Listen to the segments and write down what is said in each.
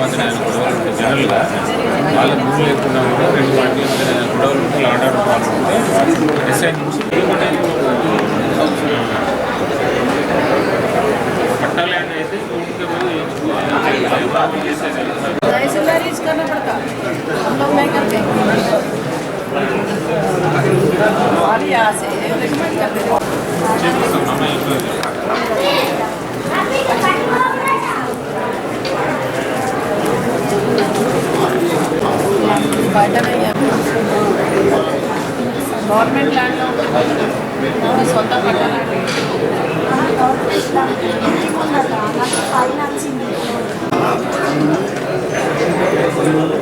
మధ్యన ఆయన గొడవలు ఉంటాయి జనరల్గా వాళ్ళ భూమి లేకుండా కూడా రెండు పార్టీల మధ్యన గొడవలు ఉంటే లాండ్ ఆర్డర్ ఉంటే ఎస్ఐ నుంచి పట్టా ల్యాండ్ అయితే కోర్టుకి పోయి వేయించుకోవాలి చేసేది तहसीलदार यूज करना पड़ता हम लोग नहीं करते और यहाँ से रिकमेंड करते గవర్నమెంట్ ల్యాండ్లో ఉంటుంది సొంత పట్టాలి చూసిన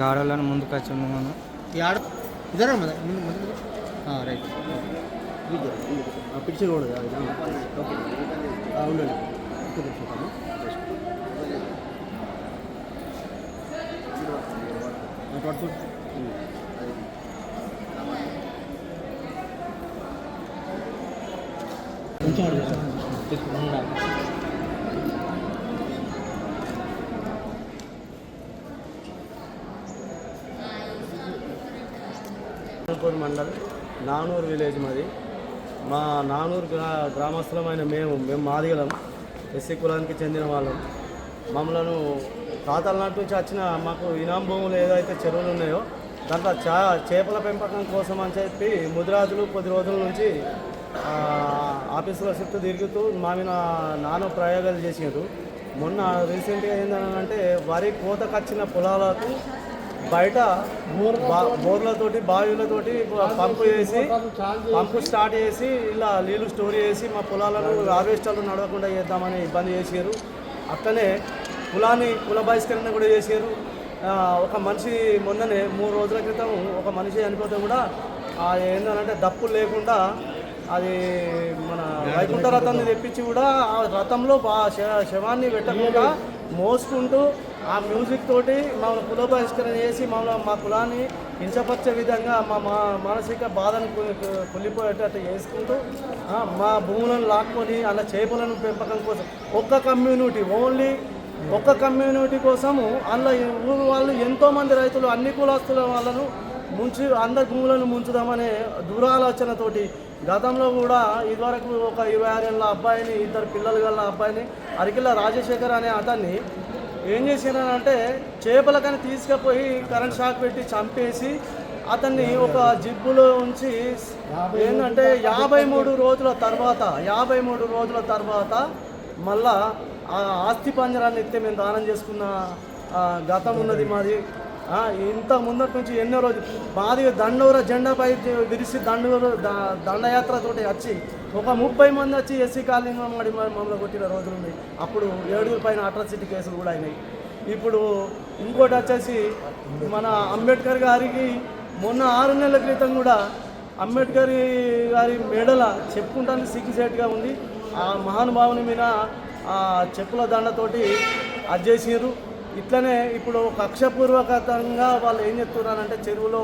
గాడలను ముందుకు వచ్చి మనం యాడ ఇద్దరే రైట్. పిక్చర్ కూడా ఓకే. ఉండండి. కొంచెం అడుగు నానూరు మండల్ నానూరు విలేజ్ మాది. మా నానూరు గ్రా గ్రామస్థలమైన మేము మేము మాదిగలం ఎస్సీ కులానికి చెందిన వాళ్ళం. మమ్మలను తాతల నాటి నుంచి వచ్చిన మాకు ఇనాం భూములు ఏదైతే చెరువులు ఉన్నాయో దాంట్లో చా చేపల పెంపకం కోసం అని చెప్పి ముదిరాజులు కొద్ది రోజుల నుంచి ఆఫీసులో షిఫ్ట్ తిరుగుతూ మా మీద నాన్న ప్రయోగాలు చేసారు మొన్న రీసెంట్గా ఏంటంటే వరి కోతకొచ్చిన పొలాలకు బయట బా- బోర్లతోటి బావిలతోటి పంపు చేసి పంపు స్టార్ట్ చేసి ఇలా నీళ్ళు స్టోర్ చేసి మా పొలాలను హార్వెస్టర్లు నడవకుండా చేద్దామని ఇబ్బంది చేశారు అట్లనే కులాన్ని కుల బహిష్కరణ కూడా చేశారు ఒక మనిషి మొన్ననే మూడు రోజుల క్రితం ఒక మనిషి చనిపోతే కూడా అది ఏంటంటే దప్పు లేకుండా అది మన వైకుంఠ రథాన్ని తెప్పించి కూడా ఆ రథంలో శవాన్ని పెట్టకుండా మోసుకుంటూ ఆ మ్యూజిక్ తోటి మమ్మల్ని కుల బహిష్కరణ చేసి మమ్మల్ని మా కులాన్ని హింసపరిచే విధంగా మా మా మానసిక బాధను కుళ్ళిపోయేటట్టు చేసుకుంటూ మా భూములను లాక్కొని అలా చేపలను పెంపకం కోసం ఒక్క కమ్యూనిటీ ఓన్లీ ఒక్క కమ్యూనిటీ కోసము అందులో ఊరు వాళ్ళు ఎంతోమంది రైతులు అన్ని కులస్తుల వాళ్ళను ముంచి అందరి భూములను ముంచుదామనే దురాలోచనతోటి గతంలో కూడా ఇదివరకు ఒక ఇరవై ఆరేళ్ళ అబ్బాయిని ఇద్దరు పిల్లలు గల అబ్బాయిని అరికిల్ల రాజశేఖర్ అనే అతన్ని ఏం చేసినారంటే చేపలకని తీసుకుపోయి కరెంట్ షాక్ పెట్టి చంపేసి అతన్ని ఒక జిబ్బులో ఉంచి ఏంటంటే యాభై మూడు రోజుల తర్వాత యాభై మూడు రోజుల తర్వాత మళ్ళా ఆ ఆస్తి పంజరాన్ని ఎత్తే మేము దానం చేసుకున్న గతం ఉన్నది మాది. ఇంత ముందటి నుంచి ఎన్నో రోజులు మాది దండోర జెండాపై విరిసి దండోర దండయాత్రతోటి వచ్చి ఒక ముప్పై మంది వచ్చి ఎస్సీ కాలనీ మడి మమ్మల్ని కొట్టిన రోజులు ఉన్నాయి. అప్పుడు ఏడుగురు పైన అట్రాసిటీ కేసులు కూడా అయినాయి. ఇప్పుడు ఇంకోటి వచ్చేసి మన అంబేద్కర్ గారికి మొన్న ఆరు నెలల క్రితం కూడా అంబేద్కర్ గారి మెడల చెప్పుకుంటానికి సిగ్గుసేట్గా ఉంది. ఆ మహానుభావుని మీద ఆ చెప్పుల దండతోటి అది చేసిర్రు. ఇట్లనే ఇప్పుడు కక్షపూర్వకంగా వాళ్ళు ఏం చెప్తున్నారంటే చెరువులో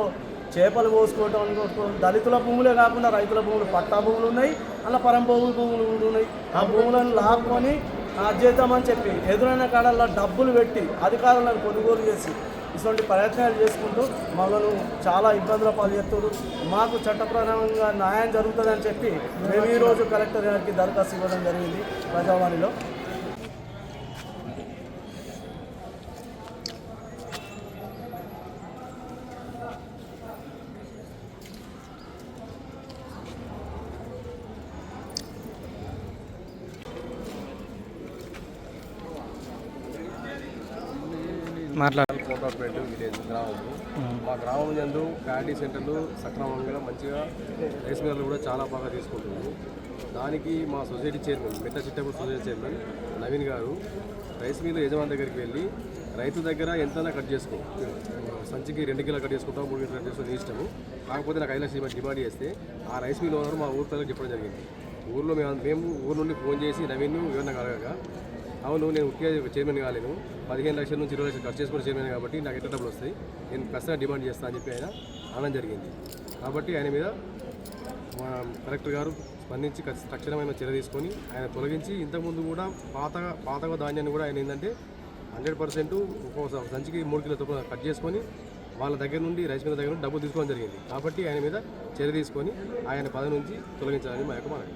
చేపలు పోసుకోవటం అనుకోవటం దళితుల భూములే కాకుండా రైతుల భూములు పట్టా భూములు ఉన్నాయి అలా పరంభూములు భూములు కూడా ఉన్నాయి. ఆ భూములను లాక్కొని అది చేద్దామని చెప్పి ఎదురైన కాడల్లో డబ్బులు పెట్టి అధికారులను కొనుగోలు చేసి ఇటువంటి ప్రయత్నాలు చేసుకుంటూ మమ్మల్ని చాలా ఇబ్బందుల పాలు చేస్తున్నారు. మాకు చట్టప్రధానంగా న్యాయం జరుగుతుందని చెప్పి మేము ఈరోజు కలెక్టర్ గారికి దరఖాస్తు ఇవ్వడం జరిగింది ప్రజావాణిలో. మాట్లాడాలి. కోకాపేట విలేజ్ గ్రామము. మా గ్రామం నందు ప్యాడీ సెంటర్లు సక్రమంగా మంచిగా రైస్ మిల్లర్లు కూడా చాలా బాగా తీసుకుంటున్నారు. దానికి మా సొసైటీ చైర్మన్ మిట్ట చిట్టపూర్ సొసైటీ చైర్మన్ నవీన్ గారు రైస్ మిల్ యజమాని దగ్గరికి వెళ్ళి రైతు దగ్గర ఎంతైనా కట్ చేసుకో. సంచికి రెండు కిలో కట్ చేసుకుంటాం మూడు కిలో కట్ చేసుకుంటాం ఇష్టము. కాకపోతే నాకు ఐదు లక్షలు డిమాండ్ చేస్తే ఆ రైస్ మిల్ ఓనర్ మా ఊరు ప్రజలకు చెప్పడం జరిగింది. ఊర్లో మేము మేము ఊరు నుండి ఫోన్ చేసి నవీన్ వివరణ కలగగా అవును నేను ఉట్టిగా చైర్మన్ కాలేను. పదిహేను లక్షల నుంచి ఇరవై లక్షలు ఖర్చు చేసుకుని చైర్మన్ కాబట్టి నాకు ఎట్లా డబ్బులు వస్తాయి? నేను ఖచ్చితంగా డిమాండ్ చేస్తాను అని చెప్పి ఆయన అనడం జరిగింది. కాబట్టి ఆయన మీద మా కలెక్టర్ గారు స్పందించి తక్షణమైన చర్య తీసుకొని ఆయన తొలగించి ఇంతకుముందు కూడా పాత పాతగా ధాన్యాన్ని కూడా ఆయన ఏంటంటే హండ్రెడ్ పర్సెంట్ ఒక్కొక్క సంచికి మూడు కిలో చొప్పున కట్ చేసుకొని వాళ్ళ దగ్గర నుండి రైస్ మిల్ దగ్గర నుండి డబ్బులు తీసుకోవడం జరిగింది. కాబట్టి ఆయన మీద చర్య తీసుకొని ఆయన పదవి నుంచి తొలగించాలని మా యొక్క మనవి.